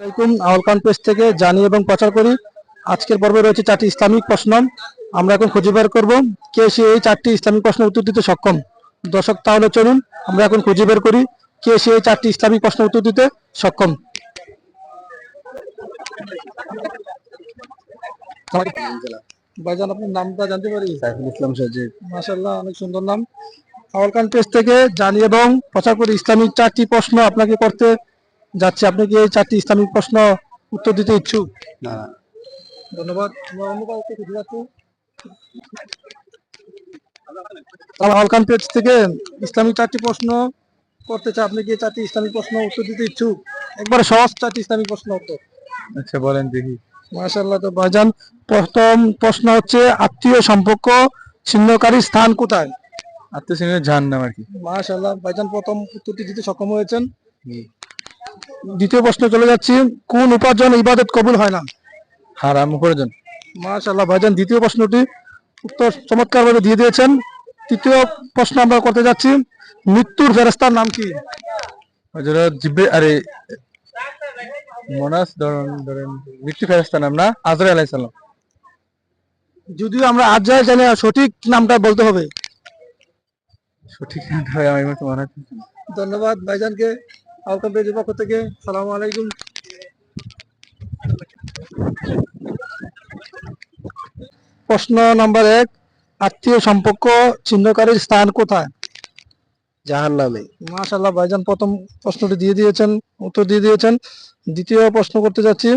আসসালামাইকুম আওয়াল পেজ থেকে জানি এবং প্রচার করি। আজকের পর্বে রয়েছে চারটি ইসলামিক প্রশ্ন। আমরা এখন খুঁজে বের করব কে সে এই চারটি ইসলামিক প্রশ্ন উত্তর দিতে সক্ষম। দর্শক তাহলে চলুন আমরা এখন খুঁজে বের করি কে সে এই চারটি ইসলামিক প্রশ্ন উত্তর দিতে সক্ষম। ভাইজান আপনার নামটা জানতে পারি? সাইফুল ইসলাম অনেক সুন্দর নাম। আওয়াল খান পেজ থেকে জানি এবং প্রচার করি ইসলামিক চারটি প্রশ্ন আপনাকে করতে যাচ্ছে। আপনি কি এই চারটি ইসলামিক প্রশ্ন উত্তর দিতে ইচ্ছুক? না। ধন্যবাদ। আমার হলকান পেজ থেকে ইসলামিক চারটি প্রশ্ন করতে চাই। আপনি কি চারটি ইসলামিক প্রশ্ন উত্তর দিতে ইচ্ছুক? একবার সহজ চারটি ইসলামিক প্রশ্ন উত্তর। আচ্ছা বলেন দেখি। মাশাল্লাহ তো ভাইজান প্রথম প্রশ্ন হচ্ছে আত্মীয় সম্পর্ক ছিন্নকারী স্থান কোথায়? আত্মীয় জান নাম আর কি। মাশাল্লাহ ভাইজান প্রথম উত্তরটি দিতে সক্ষম হয়েছেন। দ্বিতীয় প্রশ্ন চলে যাচ্ছি। কোন উপার্জন ইবাদত কবুল হয় না? হারাম উপার্জন। মাশাল্লাহ ভাইজান দ্বিতীয় প্রশ্নটি উত্তর চমৎকার ভাবে দিয়ে দিয়েছেন। তৃতীয় প্রশ্ন আমরা করতে যাচ্ছি। মৃত্যুর ফেরেস্তার নাম কি? হযরত আরে মনাস ধরেন ধরেন মৃত্যু ফেরেশতা নাম না? আজরা আলাইহিস যদিও আমরা আজ জানি সঠিক নামটা বলতে হবে। সঠিক নামটা মনে ধন্যবাদ ভাইজানকে। আলকাম পেজের পক্ষ থেকে সালাম আলাইকুম। প্রশ্ন নাম্বার এক আত্মীয় সম্পর্ক ছিন্নকারীর স্থান কোথায়? জাহান নামে মাশাল্লাহ ভাইজান প্রথম প্রশ্নটি দিয়ে দিয়েছেন উত্তর দিয়ে দিয়েছেন। দ্বিতীয় প্রশ্ন করতে যাচ্ছি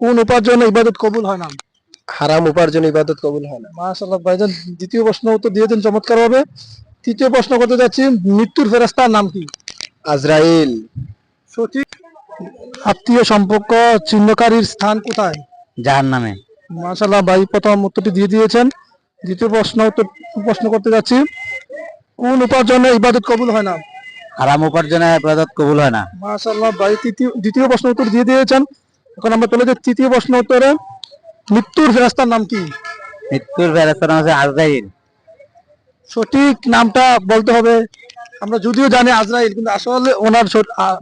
কোন উপার্জনে ইবাদত কবুল হয় না? হারাম উপার্জন ইবাদত কবুল হয় না। মাশাল্লাহ ভাইজান দ্বিতীয় প্রশ্ন উত্তর দিয়েছেন চমৎকার ভাবে তৃতীয় প্রশ্ন করতে যাচ্ছি মৃত্যুর ফেরেস্তার নাম কি? আজরাইল। সঠিক। আত্মীয় সম্পর্ক চিহ্নকারীর স্থান কোথায়? জাহান নামে মাশাল্লাহ ভাই প্রথম উত্তরটি দিয়ে দিয়েছেন। দ্বিতীয় প্রশ্ন উত্তর প্রশ্ন করতে যাচ্ছি। কোন উপার্জনে ইবাদত কবুল হয় না? হারাম উপার্জনে ইবাদত কবুল হয় না। মাশাল্লাহ ভাই তৃতীয় দ্বিতীয় প্রশ্ন উত্তর দিয়ে দিয়েছেন। এখন আমরা চলে যাই তৃতীয় প্রশ্ন উত্তরে। মৃত্যুর ফেরাস্তার নাম কি? মৃত্যুর ফেরেশতা নাম হচ্ছে আজরাইল। সঠিক নামটা বলতে হবে। আমরা যদিও জানি আজরাইল কিন্তু আসলে ওনার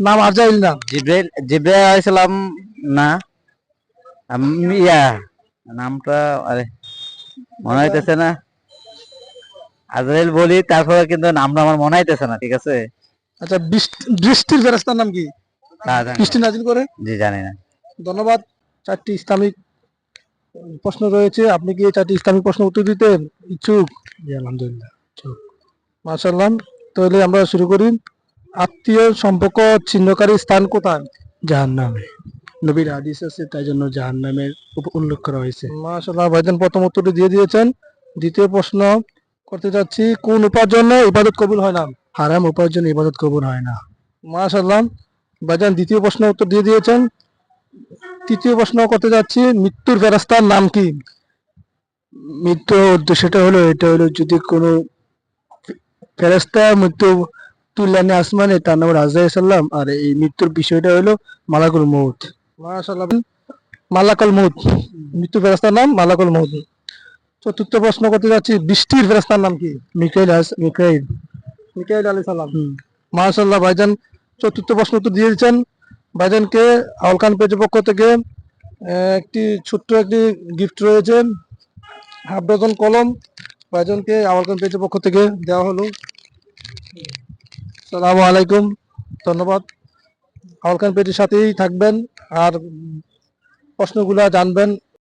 নাম আজরাইল না। জিব্রাইল জিব্রাইল আলাইহিস সালাম না। আমি ইয়া নামটা আরে মনে হইতেছে না। আজরাইল বলি তারপরে কিন্তু নামটা আমার মনে হইতেছে না ঠিক আছে? আচ্ছা বৃষ্টির ফেরাস্তার নাম কি? বৃষ্টি নাজিল করে? জি জানি না। ধন্যবাদ। চারটি ইসলামিক প্রশ্ন রয়েছে। আপনি কি চারটি ইসলামিক প্রশ্ন উত্তর দিতে ইচ্ছুক? জি আলহামদুলিল্লাহ মাশাল্লাহ তাহলে আমরা শুরু করি। আত্মীয় সম্পর্ক ছিন্নকারী স্থান কোথায়? জাহান নামে নবীর হাদিস আছে তাই জন্য জাহান নামের উল্লেখ করা হয়েছে। মাশাল্লাহ ভাইজান প্রথম উত্তরটি দিয়ে দিয়েছেন। দ্বিতীয় প্রশ্ন করতে যাচ্ছি কোন উপার্জনে ইবাদত কবুল হয় না? হারাম উপার্জন ইবাদত কবুল হয় না। মাশাল্লাহ ভাইজান দ্বিতীয় প্রশ্ন উত্তর দিয়ে দিয়েছেন। তৃতীয় প্রশ্ন করতে যাচ্ছি মৃত্যুর ফেরাস্তার নাম কি? মৃত্যু উদ্দেশ্যটা হলো এটা হলো যদি কোনো ফেরেস্তা মৃত্যু তুললানে আসমানে তার নাম রাজা সাল্লাম আর এই মৃত্যুর বিষয়টা হলো মালাকুল মৌত মালাকুল মৌত মৃত্যু ফেরাস্তার নাম মালাকুল মৌত চতুর্থ প্রশ্ন করতে যাচ্ছি বৃষ্টির ফেরাস্তার নাম কি? মিকাইল মিকাইল মিকাইল আলী সালাম। মাশাল্লাহ ভাইজান চতুর্থ প্রশ্ন উত্তর দিয়ে দিয়েছেন ভাইজানকে আউল খান পেজের পক্ষ থেকে একটি ছোট্ট একটি গিফট রয়েছে। হাফ ডজন কলম ভাইজানকে আওয়ালকান পেজের পক্ষ থেকে দেওয়া হলো। সালামু আলাইকুম, ধন্যবাদ। আওয়ালকান পেজের সাথেই থাকবেন আর প্রশ্নগুলা জানবেন।